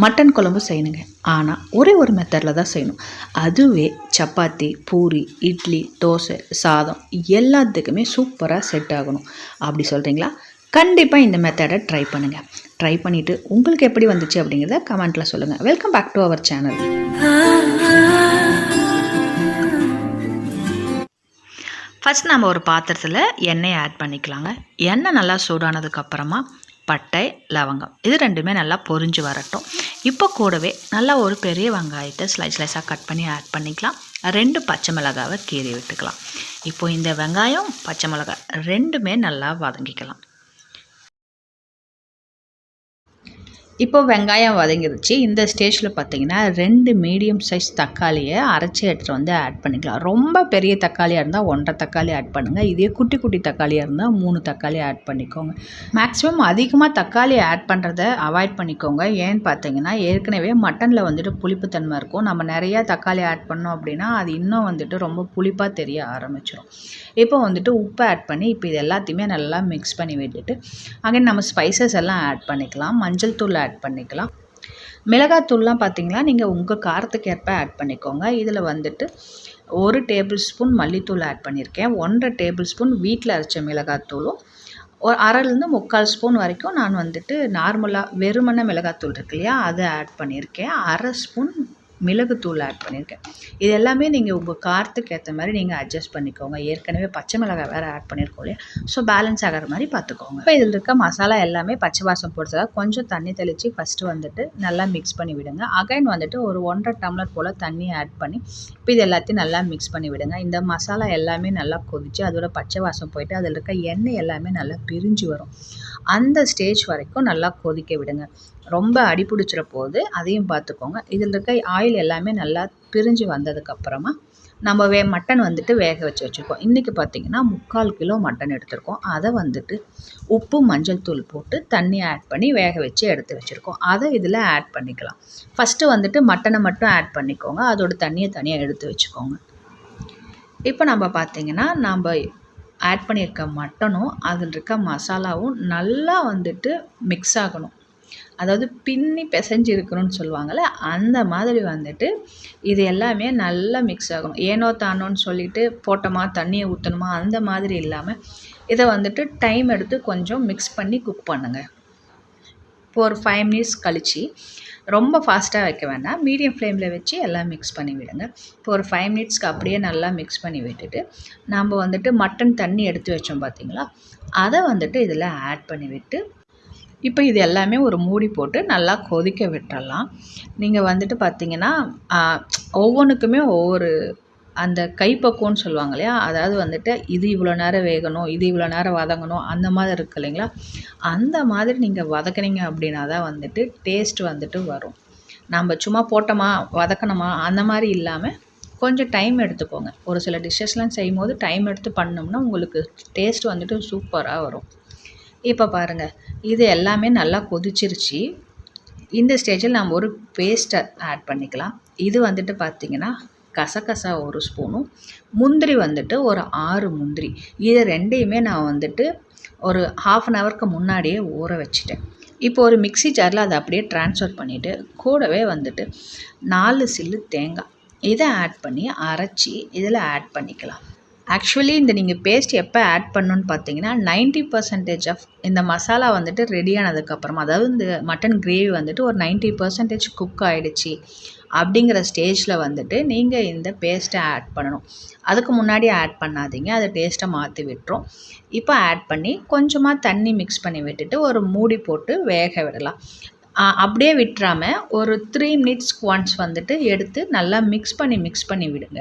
Mutton குழம்பு செய்யணுங்க. ஆனால் ஒரே ஒரு மெத்தடில் தான் செய்யணும். அதுவே சப்பாத்தி பூரி இட்லி தோசை சாதம் எல்லாத்துக்குமே சூப்பராக செட் ஆகணும். அப்படி சொல்கிறீங்களா கண்டிப்பாக இந்த மெத்தடை ட்ரை பண்ணுங்கள் ட்ரை பண்ணிவிட்டு உங்களுக்கு எப்படி வந்துச்சு அப்படிங்கிறத கமெண்ட்டில் சொல்லுங்கள் welcome back to our channel first நம்ம ஒரு பாத்திரத்தில் எண்ணெயை ஆட் பண்ணிக்கலாங்க. எண்ணெய் நல்லா சூடானதுக்கப்புறமா பட்டை லவங்கம். இது ரெண்டுமே நல்லா பொரிஞ்சு வரட்டும். இப்போ கூடவே நல்லா ஒரு பெரிய வெங்காயத்தை ஸ்லைஸ் ஸ்லைஸாக கட் பண்ணி ஆட் பண்ணிக்கலாம். ரெண்டு பச்சை மிளகாவை கீறி விட்டுக்கலாம். இப்போ இந்த வெங்காயம் பச்சை மிளகாய் ரெண்டுமே நல்லா வதங்கிக்கலாம். இப்போ வெங்காயம் வதங்கிருச்சு. இந்த ஸ்டேஜில் பார்த்தீங்கன்னா ரெண்டு மீடியம் சைஸ் தக்காளியை அரைச்சி எடுத்துகிட்டு வந்து ஆட் பண்ணிக்கலாம். ரொம்ப பெரிய தக்காளியாக இருந்தால் ஒன்றரை தக்காளி ஆட் பண்ணுங்கள் இதே குட்டி குட்டி தக்காளியாக இருந்தால் மூணு தக்காளி ஆட் பண்ணிக்கோங்க. மேக்ஸிமம் அதிகமாக தக்காளி ஆட் பண்ணுறத அவாய்ட் பண்ணிக்கோங்க. ஏன்னு பார்த்தீங்கன்னா ஏற்கனவே மட்டனில் வந்துட்டு புளிப்புத்தன்மை இருக்கும். நம்ம நிறையா தக்காளி ஆட் பண்ணோம் அப்படின்னா அது இன்னும் வந்துட்டு ரொம்ப புளிப்பாக தெரிய ஆரம்பிச்சிடும் இப்போ வந்துட்டு உப்பு ஆட் பண்ணி இப்போ இது எல்லாத்தையுமே நல்லா மிக்ஸ் பண்ணி விட்டுட்டு அங்கே நம்ம ஸ்பைசஸ் எல்லாம் ஆட் பண்ணிக்கலாம். மஞ்சள் தூள் ஆட் ஆட் பண்ணிக்கலாம். மிளகாத்தூள்லாம் பார்த்தீங்களா நீங்கள் உங்கள் காரத்துக்கு ஏற்ப ஆட் பண்ணிக்கோங்க. இதில் வந்துட்டு ஒரு டேபிள் ஸ்பூன் மல்லித்தூள் ஆட் பண்ணியிருக்கேன் ஒன்றரை டேபிள் ஸ்பூன் வீட்டில் அரைச்ச மிளகாத்தூளும் ஒரு அரைலேருந்து முக்கால் ஸ்பூன் வரைக்கும் நான் வந்துட்டு நார்மலாக வெறுமன மிளகாத்தூள் இருக்கு இல்லையா? அதை ஆட் பண்ணியிருக்கேன் அரை ஸ்பூன் மிளகுத்தூள் ஆட் பண்ணியிருக்கேன். இது எல்லாமே நீங்கள் உங்கள் காரத்துக்கு ஏற்ற மாதிரி நீங்கள் அட்ஜஸ்ட் பண்ணிக்கோங்க. ஏற்கனவே பச்சை மிளகாய் வேறு ஆட் பண்ணியிருக்கோம் இல்லையா? ஸோ பேலன்ஸ் ஆகிற மாதிரி பார்த்துக்கோங்க. இப்போ இதில் இருக்க மசாலா எல்லாமே பச்சை வாசம் போடுறதா கொஞ்சம் தண்ணி தெளித்து ஃபஸ்ட்டு வந்துட்டு நல்லா மிக்ஸ் பண்ணி விடுங்க. அகைன் வந்துட்டு ஒரு ஒன்றரை டம்ளர் போல் தண்ணி ஆட் பண்ணி இப்போ இது எல்லாத்தையும் நல்லா மிக்ஸ் பண்ணி விடுங்க. இந்த மசாலா எல்லாமே நல்லா கொதித்து அதோட பச்சை வாசம் போயிட்டு அதில் இருக்க எண்ணெய் எல்லாமே நல்லா பிரிஞ்சு வரும். அந்த ஸ்டேஜ் வரைக்கும் நல்லா கொதிக்க விடுங்க. ரொம்ப அடிபிடிச்சிட போது அதையும் பார்த்துக்கோங்க. இதில் இருக்க ஆயில் எல்லாமே நல்லா பிரிஞ்சு வந்ததுக்கப்புறமா நம்ம வே மட்டன் வந்துட்டு வேக வச்சு வச்சுருக்கோம். இன்றைக்கி பார்த்திங்கன்னா முக்கால் கிலோ மட்டன் எடுத்திருக்கோம். அதை வந்துட்டு உப்பு மஞ்சள் தூள் போட்டு தண்ணி ஆட் பண்ணி வேக வச்சு எடுத்து வச்சுருக்கோம். அதை இதில் ஆட் பண்ணிக்கலாம். ஃபஸ்ட்டு வந்துட்டு மட்டனை மட்டும் ஆட் பண்ணிக்கோங்க. அதோட தண்ணியை தனியாக எடுத்து வச்சுக்கோங்க. இப்போ நம்ம பார்த்திங்கன்னா நம்ம ஆட் பண்ணியிருக்க மட்டனும் அதில் இருக்க மசாலாவும் நல்லா வந்துட்டு மிக்ஸ் ஆகணும். அதாவது பின்னி பிசைஞ்சு இருக்கணும்னு சொல்லுவாங்கள்ல அந்த மாதிரி வந்துட்டு இது எல்லாமே நல்லா மிக்ஸ் ஆகணும் ஏனோ தானோன்னு சொல்லிட்டு போட்டோமா தண்ணியை ஊற்றணுமா அந்த மாதிரி இல்லாமல் இதை வந்துட்டு டைம் எடுத்து கொஞ்சம் மிக்ஸ் பண்ணி குக் பண்ணுங்கள் இப்போ ஒரு ஃபைவ் மினிட்ஸ் கழித்து ரொம்ப ஃபாஸ்ட்டாக வைக்க வேண்டாம். மீடியம் ஃப்ளேமில் வச்சு எல்லாம் மிக்ஸ் பண்ணி விடுங்க. இப்போ ஒரு ஃபைவ் மினிட்ஸ்க்கு அப்படியே நல்லா மிக்ஸ் பண்ணி விட்டுட்டு நம்ம வந்துட்டு மட்டன் தண்ணி எடுத்து வச்சோம் பார்த்தீங்களா அதை வந்துட்டு இதில் ஆட் பண்ணி விட்டு இப்போ இது எல்லாமே ஒரு மூடி போட்டு நல்லா கொதிக்க விட்டுறலாம். நீங்கள் வந்துட்டு பார்த்தீங்கன்னா ஒவ்வொன்றுக்குமே ஒவ்வொரு அந்த கைப்பக்குவம்னு சொல்லுவாங்க இல்லையா? அதாவது வந்துட்டு இது இவ்வளோ நேரம் வேகணும் இது இவ்வளோ நேரம் வதங்கணும் அந்த மாதிரி இருக்கு இல்லைங்களா? அந்த மாதிரி நீங்கள் வதக்குனீங்க அப்படின்னா தான் வந்துட்டு டேஸ்ட் வந்துட்டு வரும். நம்ம சும்மா போட்டோமா வதக்கணுமா அந்த மாதிரி இல்லாமல் கொஞ்சம் டைம் எடுத்துக்கோங்க. ஒரு சில டிஷ்ஷஸ்லாம் செய்யும் போது டைம் எடுத்து பண்ணோம்னா உங்களுக்கு டேஸ்ட் வந்துட்டு சூப்பராக வரும். இப்போ பாருங்கள் இது எல்லாமே நல்லா கொதிச்சிருச்சு. இந்த ஸ்டேஜில் நம்ம ஒரு பேஸ்ட்டை ஆட் பண்ணிக்கலாம். இது வந்துட்டு பார்த்திங்கன்னா கசகசா ஒரு ஸ்பூனும் முந்திரி வந்துட்டு ஒரு ஆறு முந்திரி. இது ரெண்டையுமே நான் வந்துட்டு ஒரு ஹாஃப் அன் ஹவருக்கு முன்னாடியே ஊற வச்சுட்டேன். இப்போ ஒரு மிக்சி ஜாரில் அதை அப்படியே ட்ரான்ஸ்ஃபர் பண்ணிவிட்டு கூடவே வந்துட்டு நாலு சில்லு தேங்காய். இதை ஆட் பண்ணி அரைச்சி இதில் ஆட் பண்ணிக்கலாம். ஆக்சுவலி இந்த நீங்கள் பேஸ்ட் எப்போ ஆட் பண்ணணுன்னு பார்த்தீங்கன்னா நைன்ட்டி பர்சன்டேஜ் ஆஃப் இந்த மசாலா வந்துட்டு ரெடி ஆனதுக்கப்புறமா அதாவது இந்த மட்டன் கிரேவி வந்துட்டு ஒரு நைன்ட்டி பர்சன்டேஜ் குக் ஆகிடுச்சி அப்படிங்கிற ஸ்டேஜில் வந்துட்டு நீங்கள் இந்த பேஸ்ட்டை ஆட் பண்ணணும். அதுக்கு முன்னாடி ஆட் பண்ணாதீங்க அதை டேஸ்ட்டை மாற்றி விட்டுரும். இப்போ ஆட் பண்ணி கொஞ்சமாக தண்ணி மிக்ஸ் பண்ணி விட்டுட்டு ஒரு மூடி போட்டு வேக விடலாம். அப்படியே விட்டுறாமல் ஒரு த்ரீ மினிட்ஸ் ஒன்ஸ் வந்துட்டு எடுத்து நல்லா மிக்ஸ் பண்ணி மிக்ஸ் பண்ணி விடுங்க.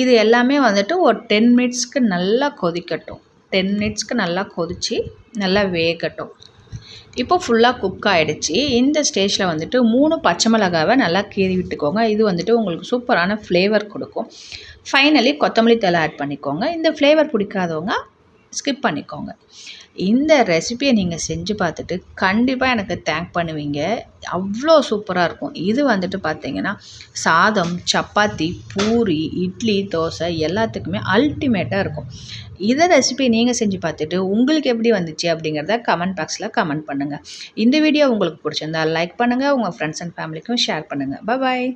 இது எல்லாமே வந்துட்டு ஒரு டென் மினிட்ஸ்க்கு நல்லா கொதிக்கட்டும். டென் மினிட்ஸ்க்கு நல்லா கொதித்து நல்லா வேகட்டும். இப்போ ஃபுல்லாக குக் ஆகிடுச்சி இந்த ஸ்டேஜில் வந்துட்டு மூணு பச்சை மிளகாவை நல்லா கீறி விட்டுக்கோங்க. இது வந்துட்டு உங்களுக்கு சூப்பரான ஃப்ளேவர் கொடுக்கும். ஃபைனலி கொத்தமல்லி தலை ஆட் பண்ணிக்கோங்க. இந்த ஃப்ளேவர் பிடிக்காதவங்க ஸ்கிப் பண்ணிக்கோங்க. இந்த ரெசிபியை நீங்கள் செஞ்சு பார்த்துட்டு கண்டிப்பாக எனக்கு தேங்க் பண்ணுவீங்க. அவ்வளோ சூப்பராக இருக்கும். இது வந்துட்டு பார்த்தீங்கன்னா சாதம் சப்பாத்தி பூரி இட்லி தோசை எல்லாத்துக்குமே அல்டிமேட்டாக இருக்கும். இதை ரெசிபி நீங்கள் செஞ்சு பார்த்துட்டு உங்களுக்கு எப்படி வந்துச்சு அப்படிங்கிறத கமெண்ட் பாக்ஸில் கமெண்ட் பண்ணுங்கள் இந்த வீடியோ உங்களுக்கு பிடிச்சிருந்தா லைக் பண்ணுங்கள் உங்கள் ஃப்ரெண்ட்ஸ் அண்ட் ஃபேமிலிக்கும் ஷேர் பண்ணுங்கள் பாய்